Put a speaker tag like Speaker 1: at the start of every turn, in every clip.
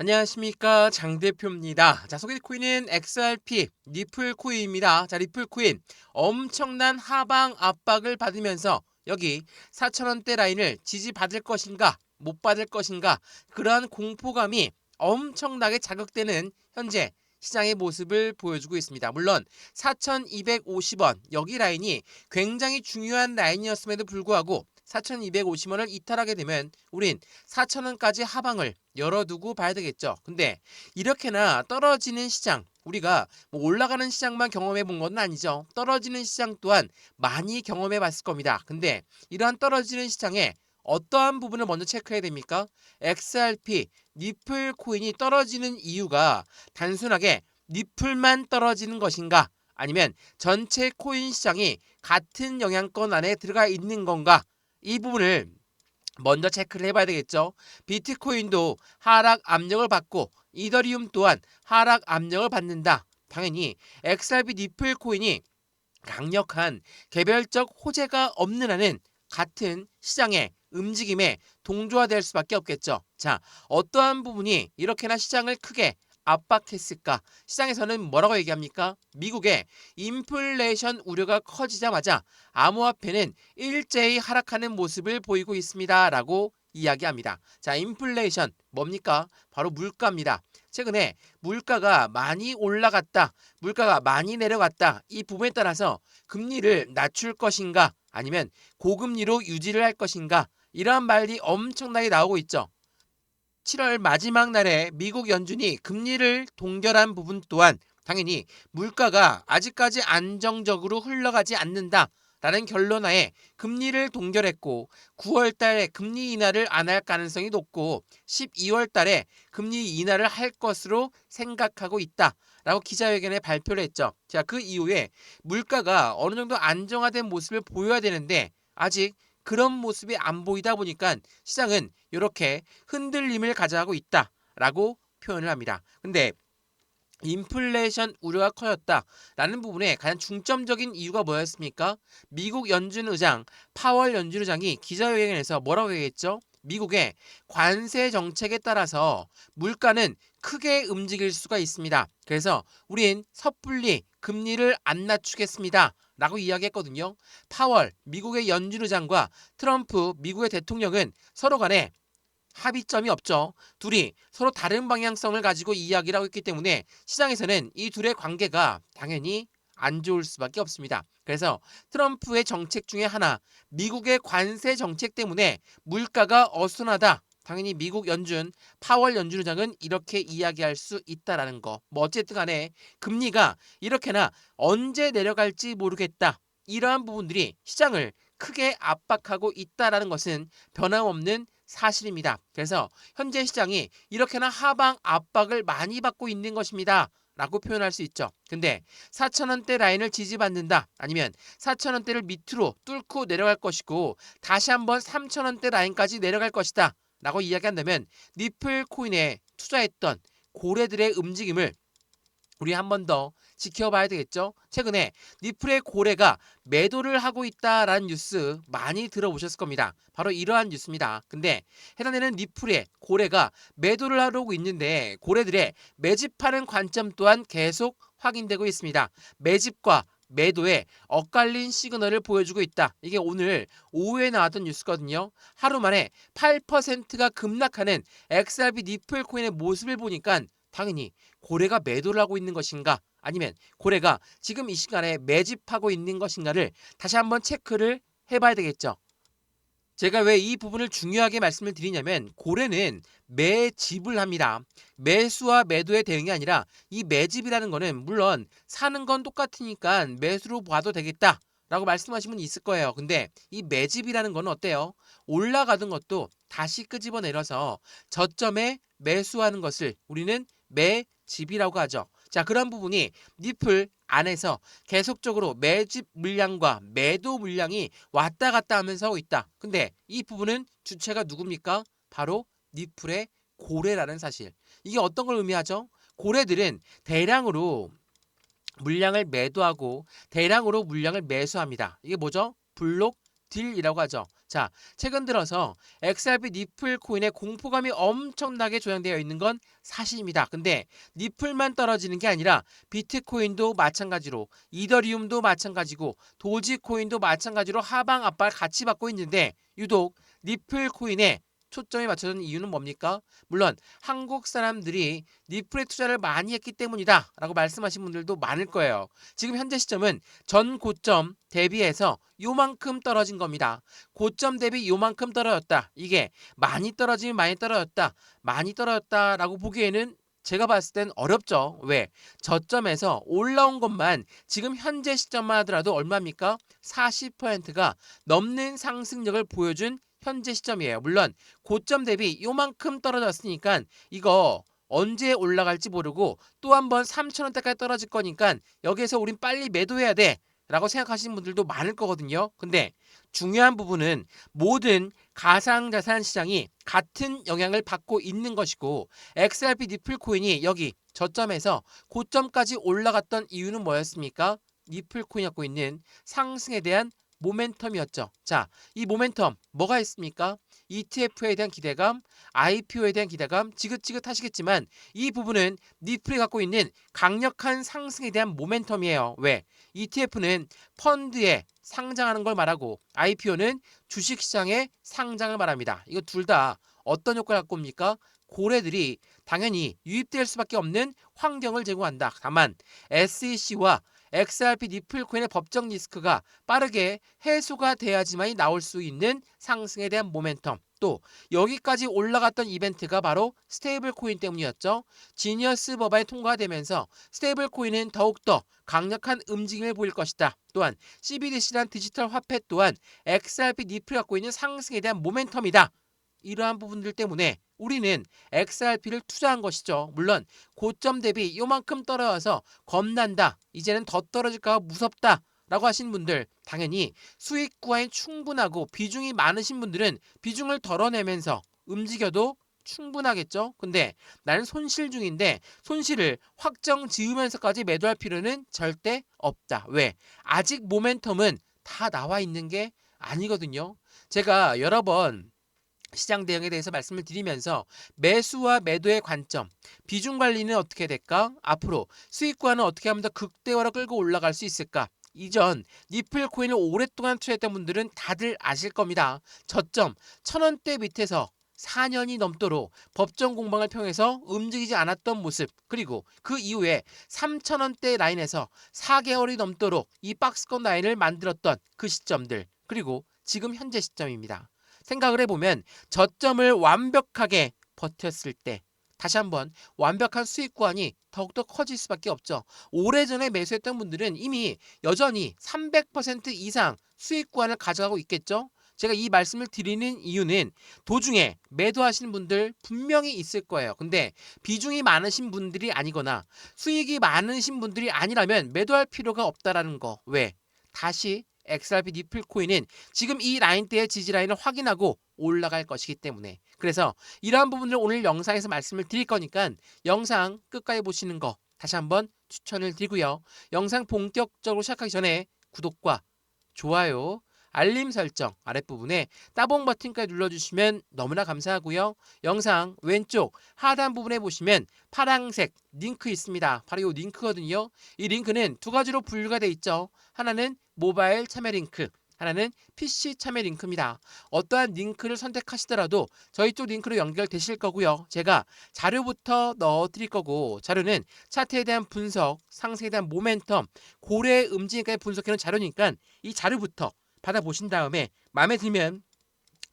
Speaker 1: 안녕하십니까 장 대표입니다. 자 소개 코인은 XRP 리플 코인입니다. 자 리플 코인 엄청난 하방 압박을 받으면서 여기 4천원대 라인을 지지받을 것인가 못 받을 것인가 그러한 공포감이 엄청나게 자극되는 현재 시장의 모습을 보여주고 있습니다. 물론 4,250원 여기 라인이 굉장히 중요한 라인이었음에도 불구하고 4,250원을 이탈하게 되면 우린 4,000원까지 하방을 열어두고 봐야 되겠죠. 근데 이렇게나 떨어지는 시장 우리가 뭐 올라가는 시장만 경험해 본 건 아니죠. 떨어지는 시장 또한 많이 경험해 봤을 겁니다. 근데 이러한 떨어지는 시장에 어떠한 부분을 먼저 체크해야 됩니까? XRP 니플 코인이 떨어지는 이유가 단순하게 니플만 떨어지는 것인가? 아니면 전체 코인 시장이 같은 영향권 안에 들어가 있는 건가? 이 부분을 먼저 체크를 해봐야 되겠죠. 비트코인도 하락 압력을 받고 이더리움 또한 하락 압력을 받는다. 당연히 XRP 니플 코인이 강력한 개별적 호재가 없는 한은 같은 시장의 움직임에 동조화될 수밖에 없겠죠. 자, 어떠한 부분이 이렇게나 시장을 크게 압박했을까? 시장에서는 뭐라고 얘기합니까? 미국의 인플레이션 우려가 커지자마자 암호화폐는 일제히 하락하는 모습을 보이고 있습니다 라고 이야기합니다. 자, 인플레이션 뭡니까? 바로 물가입니다. 최근에 물가가 많이 올라갔다, 물가가 많이 내려갔다. 이 부분에 따라서 금리를 낮출 것인가, 아니면 고금리로 유지를 할 것인가, 이러한 말이 엄청나게 나오고 있죠. 7월 마지막 날에 미국 연준이 금리를 동결한 부분 또한 당연히 물가가 아직까지 안정적으로 흘러가지 않는다. 라는 결론하에 금리를 동결했고 9월 달에 금리 인하를 안 할 가능성이 높고 12월 달에 금리 인하를 할 것으로 생각하고 있다. 라고 기자회견에 발표를 했죠. 자, 그 이후에 물가가 어느 정도 안정화된 모습을 보여야 되는데 아직 그런 모습이 안 보이다 보니까 시장은 이렇게 흔들림을 가져가고 있다라고 표현을 합니다. 근데 인플레이션 우려가 커졌다라는 부분에 가장 중점적인 이유가 뭐였습니까? 미국 연준 의장 파월 연준 의장이 기자회견에서 뭐라고 얘기했죠? 미국의 관세 정책에 따라서 물가는 크게 움직일 수가 있습니다. 그래서 우린 섣불리 금리를 안 낮추겠습니다. 라고 이야기했거든요. 파월 미국의 연준 의장과 트럼프 미국의 대통령은 서로 간에 합의점이 없죠. 둘이 서로 다른 방향성을 가지고 이야기를 하고 있기 때문에 시장에서는 이 둘의 관계가 당연히 안 좋을 수밖에 없습니다. 그래서 트럼프의 정책 중에 하나, 미국의 관세 정책 때문에 물가가 어수선하다. 당연히 미국 연준 파월 연준 의장은 이렇게 이야기할 수 있다라는 거. 뭐 어쨌든 간에 금리가 이렇게나 언제 내려갈지 모르겠다. 이러한 부분들이 시장을 크게 압박하고 있다라는 것은 변함없는 사실입니다. 그래서 현재 시장이 이렇게나 하방 압박을 많이 받고 있는 것입니다. 라고 표현할 수 있죠. 근데 4천원대 라인을 지지받는다. 아니면 4천원대를 밑으로 뚫고 내려갈 것이고 다시 한번 3천원대 라인까지 내려갈 것이다. 라고 이야기한다면 니플 코인에 투자했던 고래들의 움직임을 우리 한 번 더 지켜봐야 되겠죠. 최근에 니플의 고래가 매도를 하고 있다라는 뉴스 많이 들어보셨을 겁니다. 바로 이러한 뉴스입니다. 근데 해당되는 니플의 고래가 매도를 하려고 있는데 고래들의 매집하는 관점 또한 계속 확인되고 있습니다. 매집과 매도에 엇갈린 시그널을 보여주고 있다. 이게 오늘 오후에 나왔던 뉴스거든요. 하루 만에 8%가 급락하는 XRP 니플 코인의 모습을 보니까 당연히 고래가 매도를 하고 있는 것인가 아니면 고래가 지금 이 시간에 매집하고 있는 것인가를 다시 한번 체크를 해봐야 되겠죠. 제가 왜 이 부분을 중요하게 말씀을 드리냐면 고래는 매집을 합니다. 매수와 매도의 대응이 아니라 이 매집이라는 거는 물론 사는 건 똑같으니까 매수로 봐도 되겠다. 라고 말씀하신 분 있을 거예요. 근데 이 매집이라는 거는 어때요? 올라가던 것도 다시 끄집어 내려서 저점에 매수하는 것을 우리는 매집이라고 하죠. 자, 그런 부분이 니플 안에서 계속적으로 매집 물량과 매도 물량이 왔다 갔다 하면서 하고 있다. 근데 이 부분은 주체가 누굽니까? 바로 니플의 고래라는 사실. 이게 어떤 걸 의미하죠? 고래들은 대량으로 물량을 매도하고 대량으로 물량을 매수합니다. 이게 뭐죠? 블록 딜이라고 하죠. 자, 최근 들어서 XRP 니플 코인의 공포감이 엄청나게 조장되어 있는 건 사실입니다. 근데 니플만 떨어지는 게 아니라 비트코인도 마찬가지로 이더리움도 마찬가지고 도지코인도 마찬가지로 하방 압박을 같이 받고 있는데 유독 니플 코인에 초점이 맞춰진 이유는 뭡니까? 물론 한국 사람들이 니플에 투자를 많이 했기 때문이다 라고 말씀하신 분들도 많을 거예요. 지금 현재 시점은 전 고점 대비해서 요만큼 떨어진 겁니다. 고점 대비 요만큼 떨어졌다. 이게 많이 떨어지면 많이 떨어졌다. 많이 떨어졌다 라고 보기에는 제가 봤을 땐 어렵죠. 왜? 저점에서 올라온 것만 지금 현재 시점만 하더라도 얼마입니까? 40%가 넘는 상승력을 보여준 현재 시점이에요. 물론 고점 대비 요만큼 떨어졌으니까 이거 언제 올라갈지 모르고 또 한 번 3천원대까지 떨어질 거니까 여기에서 우린 빨리 매도해야 돼 라고 생각하시는 분들도 많을 거거든요. 근데 중요한 부분은 모든 가상자산 시장이 같은 영향을 받고 있는 것이고 XRP 니플 코인이 여기 저점에서 고점까지 올라갔던 이유는 뭐였습니까? 니플 코인이 갖고 있는 상승에 대한 모멘텀이었죠. 자, 이 모멘텀 뭐가 있습니까? ETF에 대한 기대감, IPO에 대한 기대감, 지긋지긋하시겠지만 이 부분은 니플이 갖고 있는 강력한 상승에 대한 모멘텀이에요. 왜? ETF는 펀드에 상장하는 걸 말하고 IPO는 주식시장의 상장을 말합니다. 이거 둘 다 어떤 효과를 갖고 옵니까? 고래들이 당연히 유입될 수밖에 없는 환경을 제공한다. 다만 SEC와 XRP 니플 코인의 법적 리스크가 빠르게 해소가 돼야지만이 나올 수 있는 상승에 대한 모멘텀 또 여기까지 올라갔던 이벤트가 바로 스테이블 코인 때문이었죠. 지니어스 법안이 통과되면서 스테이블 코인은 더욱더 강력한 움직임을 보일 것이다. 또한 CBDC란 디지털 화폐 또한 XRP 니플이 갖고 있는 상승에 대한 모멘텀이다. 이러한 부분들 때문에 우리는 XRP를 투자한 것이죠. 물론 고점 대비 요만큼 떨어져서 겁난다. 이제는 더 떨어질까 무섭다. 라고 하신 분들 당연히 수익 구하에 충분하고 비중이 많으신 분들은 비중을 덜어내면서 움직여도 충분하겠죠. 근데 나는 손실 중인데 손실을 확정 지으면서까지 매도할 필요는 절대 없다. 왜? 아직 모멘텀은 다 나와 있는 게 아니거든요. 제가 여러 번 시장 대응에 대해서 말씀을 드리면서 매수와 매도의 관점, 비중 관리는 어떻게 될까? 앞으로 수익과는 어떻게 하면 더 극대화로 끌고 올라갈 수 있을까? 이전 니플 코인을 오랫동안 투자했던 분들은 다들 아실 겁니다. 저점 천원대 밑에서 4년이 넘도록 법정 공방을 통해서 움직이지 않았던 모습 그리고 그 이후에 3천원대 라인에서 4개월이 넘도록 이 박스권 라인을 만들었던 그 시점들 그리고 지금 현재 시점입니다. 생각을 해보면 저점을 완벽하게 버텼을 때 다시 한번 완벽한 수익 구간이 더욱더 커질 수밖에 없죠. 오래전에 매수했던 분들은 이미 여전히 300% 이상 수익 구간을 가져가고 있겠죠. 제가 이 말씀을 드리는 이유는 도중에 매도하시는 분들 분명히 있을 거예요. 근데 비중이 많으신 분들이 아니거나 수익이 많으신 분들이 아니라면 매도할 필요가 없다라는 거. 왜? 다시 XRP 니플 코인은 지금 이 라인대의 지지 라인을 확인하고 올라갈 것이기 때문에 그래서 이러한 부분을 오늘 영상에서 말씀을 드릴 거니까 영상 끝까지 보시는 거 다시 한번 추천을 드리고요. 영상 본격적으로 시작하기 전에 구독과 좋아요, 알림 설정 아랫부분에 따봉 버튼까지 눌러주시면 너무나 감사하고요. 영상 왼쪽 하단 부분에 보시면 파랑색 링크 있습니다. 바로 이 링크거든요. 이 링크는 두 가지로 분류가 돼 있죠. 하나는 모바일 참여 링크, 하나는 PC 참여 링크입니다. 어떠한 링크를 선택하시더라도 저희 쪽 링크로 연결되실 거고요. 제가 자료부터 넣어 드릴 거고 자료는 차트에 대한 분석, 상승에 대한 모멘텀, 고래의 움직임까지 분석해 놓은 자료니까 이 자료부터 받아보신 다음에 마음에 들면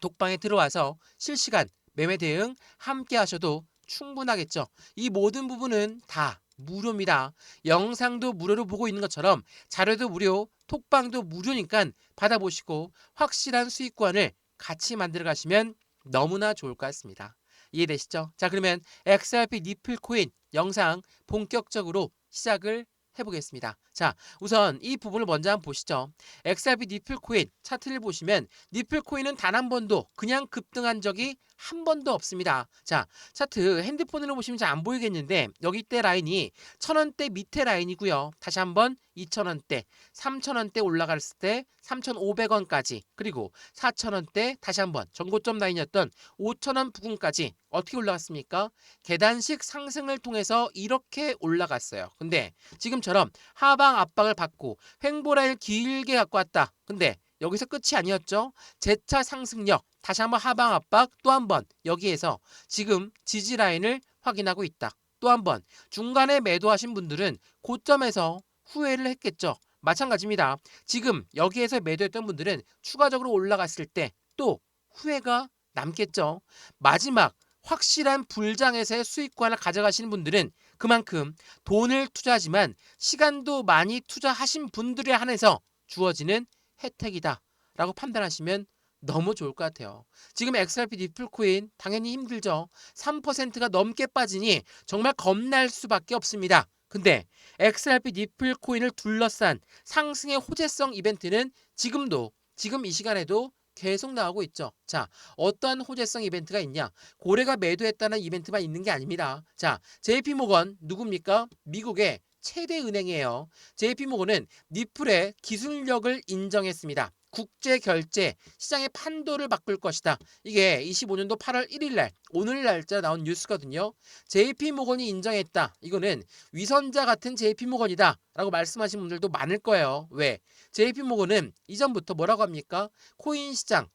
Speaker 1: 독방에 들어와서 실시간 매매 대응 함께 하셔도 충분하겠죠. 이 모든 부분은 다 무료입니다. 영상도 무료로 보고 있는 것처럼 자료도 무료, 톡방도 무료니까 받아보시고 확실한 수익관을 같이 만들어 가시면 너무나 좋을 것 같습니다. 이해되시죠? 자 그러면 XRP 니플 코인 영상 본격적으로 시작을 해보겠습니다. 자 자, 우선 이 부분을 먼저 한번 보시죠. XRP 니플 코인 차트를 보시면 니플 코인은 단 한 번도 그냥 급등한 적이 한 번도 없습니다. 자, 차트 핸드폰으로 보시면 잘 안 보이겠는데 여기 때 라인이 천 원대 밑에 라인이고요. 다시 한번 2,000원대, 3,000원대 올라갔을 때 3,500원까지 그리고 4,000원대 다시 한번 전고점 라인이었던 5,000원 부근까지 어떻게 올라갔습니까? 계단식 상승을 통해서 이렇게 올라갔어요. 근데 지금처럼 하방 압박을 받고 횡보라인을 길게 갖고 왔다. 근데 여기서 끝이 아니었죠. 재차 상승력, 다시 한번 하방 압박, 또 한 번 여기에서 지금 지지 라인을 확인하고 있다. 또 한 번 중간에 매도하신 분들은 고점에서 후회를 했겠죠. 마찬가지입니다. 지금 여기에서 매도했던 분들은 추가적으로 올라갔을 때 또 후회가 남겠죠. 마지막 확실한 불장에서의 수익권을 가져가시는 분들은 그만큼 돈을 투자하지만 시간도 많이 투자하신 분들에 한해서 주어지는 혜택이다 라고 판단하시면 너무 좋을 것 같아요. 지금 XRP 니플 코인 당연히 힘들죠. 3%가 넘게 빠지니 정말 겁날 수밖에 없습니다. 근데 XRP 니플 코인을 둘러싼 상승의 호재성 이벤트는 지금도 지금 이 시간에도 계속 나오고 있죠. 자, 어떠한 호재성 이벤트가 있냐? 고래가 매도했다는 이벤트만 있는 게 아닙니다. 자, JP 모건 누굽니까? 미국의 최대 은행이에요. JP 모건은 니플의 기술력을 인정했습니다. 국제 결제 시장의 판도를 바꿀 것이다. 이게 25년도 8월 1일 날 오늘 날짜 나온 뉴스거든요. JP 모건이 인정했다. 이거는 위선자 같은 JP 모건이다 라고 말씀하신 분들도 많을 거예요. 왜? JP 모건은 이전부터 뭐라고 합니까? 코인 시장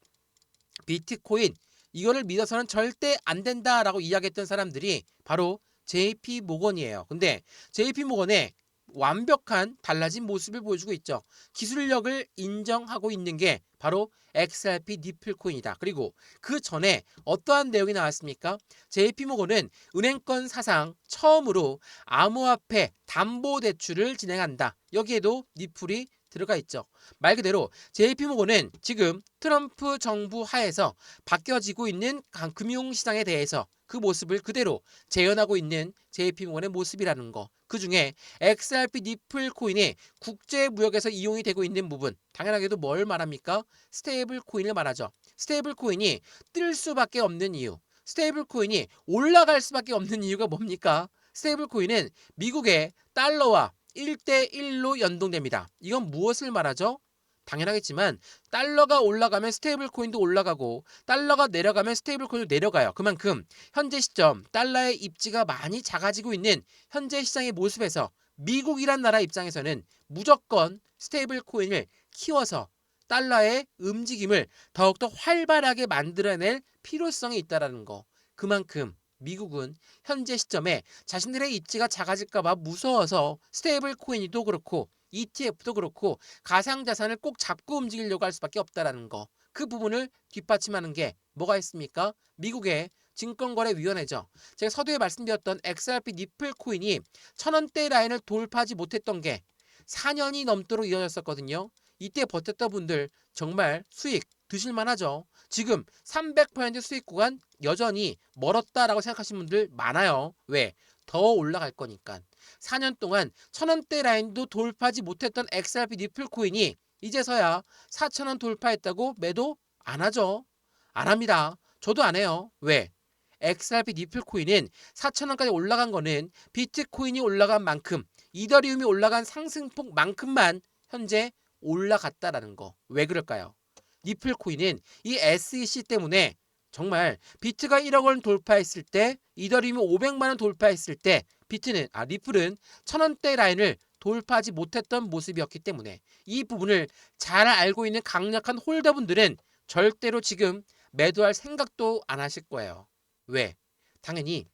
Speaker 1: 비트코인 이거를 믿어서는 절대 안 된다라고 이야기했던 사람들이 바로 JP 모건이에요. 근데 JP 모건의 완벽한 달라진 모습을 보여주고 있죠. 기술력을 인정하고 있는 게 바로 XRP 니플 코인이다. 그리고 그 전에 어떠한 내용이 나왔습니까? JP 모건은 은행권 사상 처음으로 암호화폐 담보 대출을 진행한다. 여기에도 니플이 들어가 있죠. 말 그대로 JP 모건은 지금 트럼프 정부 하에서 바뀌어지고 있는 강- 금융시장에 대해서 그 모습을 그대로 재현하고 있는 JP 모건의 모습이라는 거. 그 중에 XRP 니플 코인이 국제 무역에서 이용이 되고 있는 부분. 당연하게도 뭘 말합니까? 스테이블 코인을 말하죠. 스테이블 코인이 뜰 수밖에 없는 이유. 스테이블 코인이 올라갈 수밖에 없는 이유가 뭡니까? 스테이블 코인은 미국의 달러와 1대1로 연동됩니다. 이건 무엇을 말하죠? 당연하겠지만 달러가 올라가면 스테이블 코인도 올라가고 달러가 내려가면 스테이블 코인도 내려가요. 그만큼 현재 시점 달러의 입지가 많이 작아지고 있는 현재 시장의 모습에서 미국이란 나라 입장에서는 무조건 스테이블 코인을 키워서 달러의 움직임을 더욱더 활발하게 만들어낼 필요성이 있다라는 거. 그만큼 미국은 현재 시점에 자신들의 입지가 작아질까봐 무서워서 스테이블 코인도 그렇고 ETF도 그렇고 가상 자산을 꼭 잡고 움직이려고 할 수밖에 없다라는 거. 그 부분을 뒷받침하는 게 뭐가 있습니까? 미국의 증권거래위원회죠. 제가 서두에 말씀드렸던 XRP 니플 코인이 천 원대 라인을 돌파하지 못했던 게 4년이 넘도록 이어졌었거든요. 이때 버텼던 분들 정말 수익 드실만 하죠. 지금 300% 수익 구간 여전히 멀었다라고 생각하시는 분들 많아요. 왜? 더 올라갈 거니까. 4년 동안 천원대 라인도 돌파하지 못했던 XRP 니플 코인이 이제서야 4천원 돌파했다고 매도 안 하죠. 안 합니다. 저도 안 해요. 왜? XRP 니플 코인은 4천원까지 올라간 거는 비트코인이 올라간 만큼 이더리움이 올라간 상승폭만큼만 현재 올라갔다라는 거. 왜 그럴까요? 니플 코인은 이 SEC 때문에 정말 비트가 1억 원 돌파했을 때 이더리움이 500만 원 돌파했을 때 비트는 아 리플은 천 원대 라인을 돌파하지 못했던 모습이었기 때문에 이 부분을 잘 알고 있는 강력한 홀더분들은 절대로 지금 매도할 생각도 안 하실 거예요. 왜? 당연히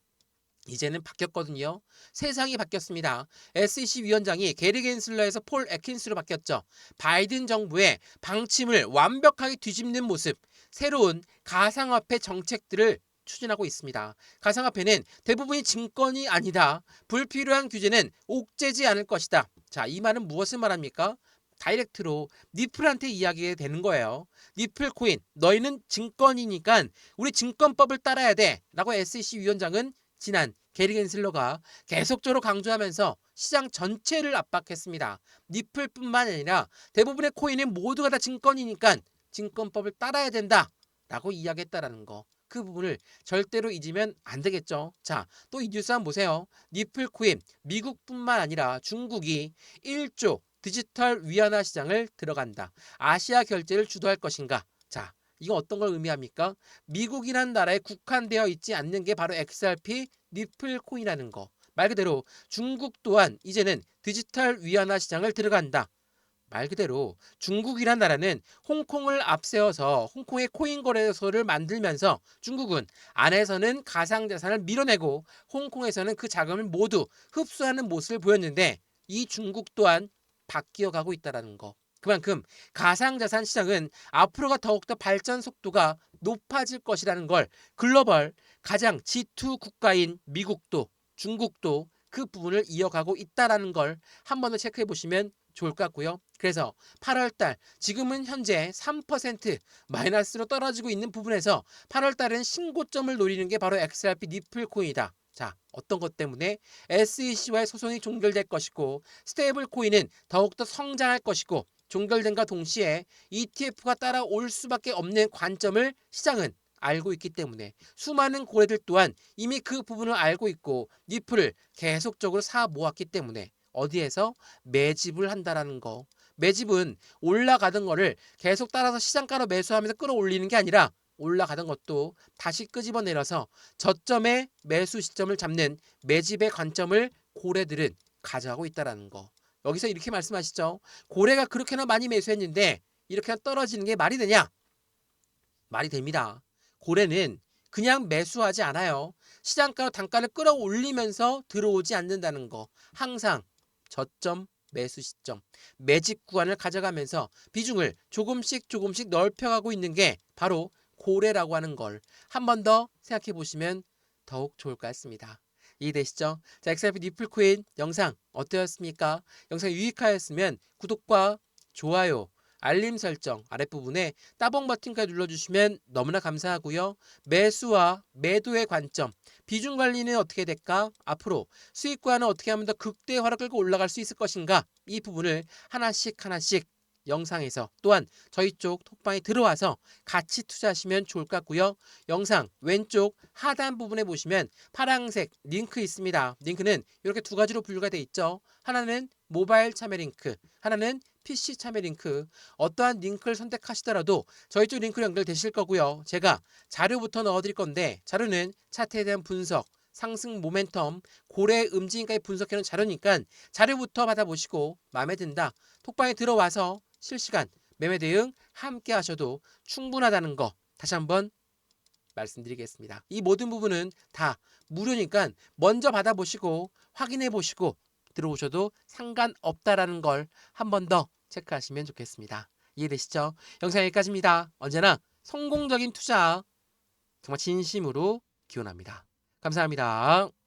Speaker 1: 이제는 바뀌었거든요. 세상이 바뀌었습니다. SEC 위원장이 게리 겐슬러에서 폴 애킨스로 바뀌었죠. 바이든 정부의 방침을 완벽하게 뒤집는 모습, 새로운 가상화폐 정책들을 추진하고 있습니다. 가상화폐는 대부분이 증권이 아니다. 불필요한 규제는 옥죄지 않을 것이다. 자, 이 말은 무엇을 말합니까? 다이렉트로 니플한테 이야기가 되는 거예요. 니플 코인, 너희는 증권이니까 우리 증권법을 따라야 돼. 라고 SEC 위원장은 지난 게리 겐 슬러가 계속적으로 강조하면서 시장 전체를 압박했습니다. 니플뿐만 아니라 대부분의 코인은 모두가 다 증권이니까 증권법을 따라야 된다 라고 이야기했다라는 거. 그 부분을 절대로 잊으면 안 되겠죠. 자, 또 이 뉴스 한번 보세요. 니플 코인 미국뿐만 아니라 중국이 1조 디지털 위안화 시장을 들어간다. 아시아 결제를 주도할 것인가? 자, 이거 어떤 걸 의미합니까? 미국이란 나라에 국한되어 있지 않는 게 바로 XRP 니플 코인이라는 거. 말 그대로 중국 또한 이제는 디지털 위안화 시장을 들어간다. 말 그대로 중국이란 나라는 홍콩을 앞세워서 홍콩의 코인 거래소를 만들면서 중국은 안에서는 가상 자산을 밀어내고 홍콩에서는 그 자금을 모두 흡수하는 모습을 보였는데 이 중국 또한 바뀌어 가고 있다는 거. 그만큼 가상 자산 시장은 앞으로가 더욱더 발전 속도가 높아질 것이라는 걸 글로벌 가장 G2 국가인 미국도 중국도 그 부분을 이어가고 있다라는 걸 한 번 더 체크해 보시면 좋을 것 같고요. 그래서 8월 달 지금은 현재 3% 마이너스로 떨어지고 있는 부분에서 8월 달은 신고점을 노리는 게 바로 XRP 니플 코인이다. 자, 어떤 것 때문에 SEC와의 소송이 종결될 것이고 스테이블 코인은 더욱더 성장할 것이고 종결된과 동시에 ETF가 따라올 수밖에 없는 관점을 시장은 알고 있기 때문에 수많은 고래들 또한 이미 그 부분을 알고 있고 니플을 계속적으로 사 모았기 때문에 어디에서 매집을 한다라는 거. 매집은 올라가던 거를 계속 따라서 시장가로 매수하면서 끌어올리는 게 아니라 올라가던 것도 다시 끄집어내려서 저점의 매수 시점을 잡는 매집의 관점을 고래들은 가져가고 있다라는 거. 여기서 이렇게 말씀하시죠. 고래가 그렇게나 많이 매수했는데 이렇게나 떨어지는 게 말이 되냐? 말이 됩니다. 고래는 그냥 매수하지 않아요. 시장가로 단가를 끌어올리면서 들어오지 않는다는 거. 항상 저점 매수 시점, 매집 구간을 가져가면서 비중을 조금씩 조금씩 넓혀가고 있는 게 바로 고래라고 하는 걸 한 번 더 생각해 보시면 더욱 좋을 것 같습니다. 이해되시죠? 자, XRP 니플코인 영상 어떠셨습니까? 영상이 유익하였으면 구독과 좋아요, 알림 설정 아랫부분에 따봉 버튼까지 눌러주시면 너무나 감사하고요. 매수와 매도의 관점, 비중 관리는 어떻게 될까? 앞으로 수익과는 어떻게 하면 더 극대화를 끌고 올라갈 수 있을 것인가? 이 부분을 하나씩 하나씩 영상에서 또한 저희 쪽 톡방에 들어와서 같이 투자하시면 좋을 것 같고요. 영상 왼쪽 하단 부분에 보시면 파란색 링크 있습니다. 링크는 이렇게 두 가지로 분류가 돼 있죠. 하나는 모바일 참여 링크, 하나는 PC 참여 링크. 어떠한 링크를 선택하시더라도 저희 쪽 링크로 연결되실 거고요. 제가 자료부터 넣어드릴 건데 자료는 차트에 대한 분석, 상승 모멘텀, 고래 음지인까지 분석해놓은 자료니까 자료부터 받아보시고 마음에 든다. 톡방에 들어와서 실시간 매매 대응 함께 하셔도 충분하다는 거 다시 한번 말씀드리겠습니다. 이 모든 부분은 다 무료니까 먼저 받아보시고 확인해 보시고 들어오셔도 상관없다라는 걸 한 번 더 체크하시면 좋겠습니다. 이해되시죠? 영상 여기까지입니다. 언제나 성공적인 투자 정말 진심으로 기원합니다. 감사합니다.